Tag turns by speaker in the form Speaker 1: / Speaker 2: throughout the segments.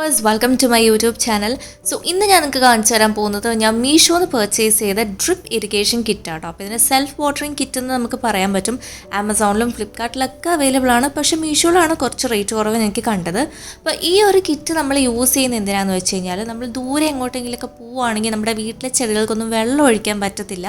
Speaker 1: Viewers welcome to my YouTube channel so ഇന്ന് ഞാൻ നിങ്ങൾക്ക് കാണിച്ചു തരാൻ പോകുന്നത് ഞാൻ മീഷോന്ന് പർച്ചേസ് ചെയ്ത ഡ്രിപ്പ് ഇറിഗേഷൻ കിറ്റാട്ടോ അപ്പോൾ ഇതിന് സെൽഫ് വാട്ടറിങ് കിറ്റ് എന്ന് നമുക്ക് പറയാൻ പറ്റും. ആമസോണിലും ഫ്ലിപ്കാർട്ടിലൊക്കെ അവൈലബിൾ ആണ്. പക്ഷേ മീഷോയിലാണ് കുറച്ച് റേറ്റ് കുറവ് എനിക്ക് കണ്ടത്. അപ്പോൾ ഈ ഒരു കിറ്റ് നമ്മൾ യൂസ് ചെയ്യുന്ന എന്തിനാണെന്ന് വെച്ച് കഴിഞ്ഞാൽ നമ്മൾ ദൂരെ എങ്ങോട്ടെങ്കിലൊക്കെ പോവുകയാണെങ്കിൽ നമ്മുടെ വീട്ടിലെ ചെടികൾക്കൊന്നും വെള്ളം ഒഴിക്കാൻ പറ്റത്തില്ല.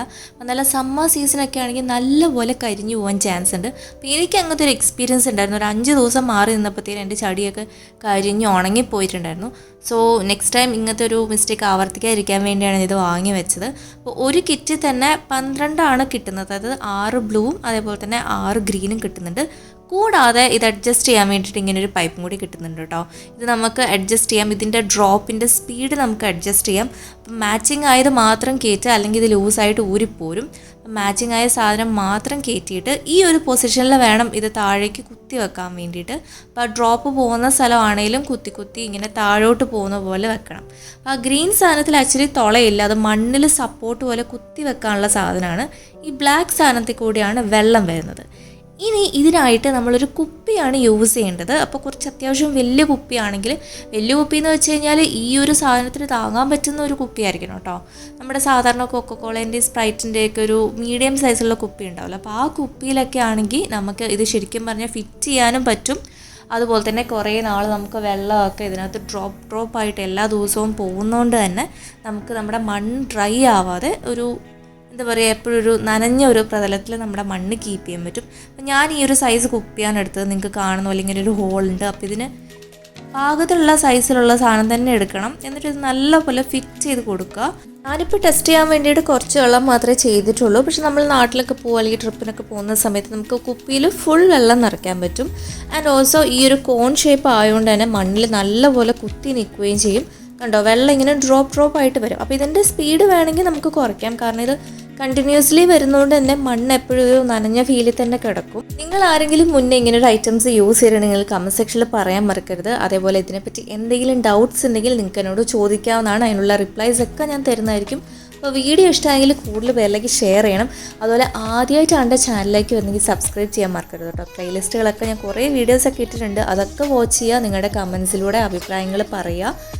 Speaker 1: നല്ല സമ്മർ സീസണൊക്കെ ആണെങ്കിൽ നല്ലപോലെ കരിഞ്ഞു പോകാൻ ചാൻസ് ഉണ്ട്. അപ്പോൾ എനിക്ക് അങ്ങനത്തെ ഒരു എക്സ്പീരിയൻസ് ഉണ്ടായിരുന്നു. ഒരു അഞ്ച് ദിവസം മാറി നിന്നപ്പോഴത്തേനും എന്റെ ചെടിയൊക്കെ കരിഞ്ഞു ഉണങ്ങി പോയിട്ടുണ്ടായിരുന്നു സോ നെക്സ്റ്റ് ടൈം ഇങ്ങനത്തെ ഒരു മിസ്റ്റേക്ക് ആവർത്തിക്കാതിരിക്കാൻ വേണ്ടിയാണ് ഇത് വാങ്ങി വെച്ചത്. അപ്പോൾ ഒരു കിറ്റ് തന്നെ പന്ത്രണ്ടാണ് കിട്ടുന്നത്. അതായത് ആറ് ബ്ലൂവും അതേപോലെ തന്നെ ആറ് ഗ്രീനും കിട്ടുന്നുണ്ട്. കൂടാതെ ഇത് അഡ്ജസ്റ്റ് ചെയ്യാൻ വേണ്ടിയിട്ട് ഇങ്ങനെ ഒരു പൈപ്പും കൂടി കിട്ടുന്നുണ്ട് കേട്ടോ. ഇത് നമുക്ക് അഡ്ജസ്റ്റ് ചെയ്യാം. ഇതിന്റെ ഡ്രോപ്പിന്റെ സ്പീഡ് നമുക്ക് അഡ്ജസ്റ്റ് ചെയ്യാം. മാച്ചിങ് ആയത് മാത്രം കയറ്റുക അല്ലെങ്കിൽ ഇത് ലൂസായിട്ട് ഊരിപ്പോരും. മാച്ചിങ് ആയ സാധനം മാത്രം കയറ്റിയിട്ട് ഈ ഒരു പൊസിഷനിൽ വേണം ഇത് താഴേക്ക് കുത്തി വെക്കാൻ വേണ്ടിയിട്ട്. അപ്പോൾ ഡ്രോപ്പ് പോകുന്ന സ്ഥലമാണെങ്കിലും കുത്തി കുത്തി ഇങ്ങനെ താഴോട്ട് പോകുന്ന പോലെ വെക്കണം. അപ്പോൾ ആ ഗ്രീൻ സാധനത്തിൽ ആക്ച്വലി തുളയില്ല. അത് മണ്ണിൽ സപ്പോർട്ട് പോലെ കുത്തി വെക്കാനുള്ള സാധനമാണ്. ഈ ബ്ലാക്ക് സാധനത്തിൽ കൂടിയാണ് വെള്ളം വരുന്നത്. ഇനി ഇതിനായിട്ട് നമ്മളൊരു കുപ്പിയാണ് യൂസ് ചെയ്യേണ്ടത്. അപ്പോൾ കുറച്ച് അത്യാവശ്യം വലിയ കുപ്പിയാണെങ്കിൽ വലിയ കുപ്പി എന്ന് വെച്ച് കഴിഞ്ഞാൽ ഈ ഒരു സാധനത്തിന് താങ്ങാൻ പറ്റുന്ന ഒരു കുപ്പിയായിരിക്കണം കേട്ടോ. നമ്മുടെ സാധാരണ കൊക്കക്കോളേന്റെ സ്പ്രൈറ്റിന്റെ ഒക്കെ ഒരു മീഡിയം സൈസുള്ള കുപ്പി ഉണ്ടാവില്ല. അപ്പോൾ ആ കുപ്പിയിലൊക്കെ ആണെങ്കിൽ നമുക്ക് ഇത് ശരിക്കും പറഞ്ഞാൽ ഫിറ്റ് ചെയ്യാനും പറ്റും. അതുപോലെ തന്നെ കുറേ നാൾ നമുക്ക് വെള്ളമൊക്കെ ഇതിനകത്ത് ഡ്രോപ്പ് ഡ്രോപ്പ് ആയിട്ട് എല്ലാ ദിവസവും പോകുന്നതുകൊണ്ട് തന്നെ നമുക്ക് നമ്മുടെ മണ്ണ് ഡ്രൈ ആവാതെ ഒരു എന്താ പറയുക എപ്പോഴും ഒരു നനഞ്ഞ ഒരു പ്രതലത്തിൽ നമ്മുടെ മണ്ണ് കീപ്പ് ചെയ്യാൻ പറ്റും. അപ്പം ഞാൻ ഈ ഒരു സൈസ് കുപ്പിയാണ് എടുത്തത് നിങ്ങൾക്ക് കാണുന്ന അല്ലെങ്കിൽ ഒരു ഹോൾ ഉണ്ട്. അപ്പോൾ ഇതിന് പാകത്തിലുള്ള സൈസിലുള്ള സാധനം തന്നെ എടുക്കണം. എന്നിട്ട് ഇത് നല്ലപോലെ ഫിക്സ് ചെയ്ത് കൊടുക്കുക. ഞാനിപ്പോൾ ടെസ്റ്റ് ചെയ്യാൻ വേണ്ടിയിട്ട് കുറച്ച് വെള്ളം മാത്രമേ ചെയ്തിട്ടുള്ളൂ. പക്ഷെ നമ്മൾ നാട്ടിലൊക്കെ പോകുക അല്ലെങ്കിൽ ട്രിപ്പിനൊക്കെ പോകുന്ന സമയത്ത് നമുക്ക് കുപ്പിയിൽ ഫുൾ വെള്ളം നിറയ്ക്കാൻ പറ്റും. ആൻഡ് ഓൾസോ ഈ ഒരു കോൺ ഷേപ്പ് ആയതുകൊണ്ട് തന്നെ മണ്ണിൽ നല്ലപോലെ കുത്തി നിൽക്കുകയും ചെയ്യും. കണ്ടോ? വെള്ളം ഇങ്ങനെ ഡ്രോപ്പ് ഡ്രോപ്പ് ആയിട്ട് വരും. അപ്പോൾ ഇതിന്റെ സ്പീഡ് വേണമെങ്കിൽ നമുക്ക് കുറയ്ക്കാം. കാരണം ഇത് കണ്ടിന്യൂസ്ലി വരുന്നതുകൊണ്ട് തന്നെ മണ്ണ് എപ്പോഴും ഒരു നനഞ്ഞ ഫീലിൽ തന്നെ കിടക്കും. നിങ്ങൾ ആരെങ്കിലും മുന്നേ ഇങ്ങനെ ഒരു ഐറ്റംസ് യൂസ് ചെയ്യണമെങ്കിൽ കമന്റ് സെക്ഷനിൽ പറയാൻ മറക്കരുത്. അതേപോലെ ഇതിനെപ്പറ്റി എന്തെങ്കിലും ഡൗട്ട്സ് ഉണ്ടെങ്കിൽ നിങ്ങൾക്ക് എന്നോട് ചോദിക്കാവുന്നതാണ്. അതിനുള്ള റിപ്ലൈസ് ഒക്കെ ഞാൻ തരുന്നതായിരിക്കും. അപ്പോൾ വീഡിയോ ഇഷ്ടമായെങ്കിൽ കൂടുതൽ പേരിലേക്ക് ഷെയർ ചെയ്യണം. അതുപോലെ ആദ്യമായിട്ടാണ് എന്റെ ചാനലിലേക്ക് വന്നെങ്കിൽ സബ്സ്ക്രൈബ് ചെയ്യാൻ മറക്കരുത് കേട്ടോ. പ്ലേലിസ്റ്റുകളൊക്കെ ഞാൻ കുറേ വീഡിയോസൊക്കെ ഇട്ടിട്ടുണ്ട്. അതൊക്കെ വാച്ച് ചെയ്യുക. നിങ്ങളുടെ കമൻസിലൂടെ അഭിപ്രായങ്ങൾ പറയുക.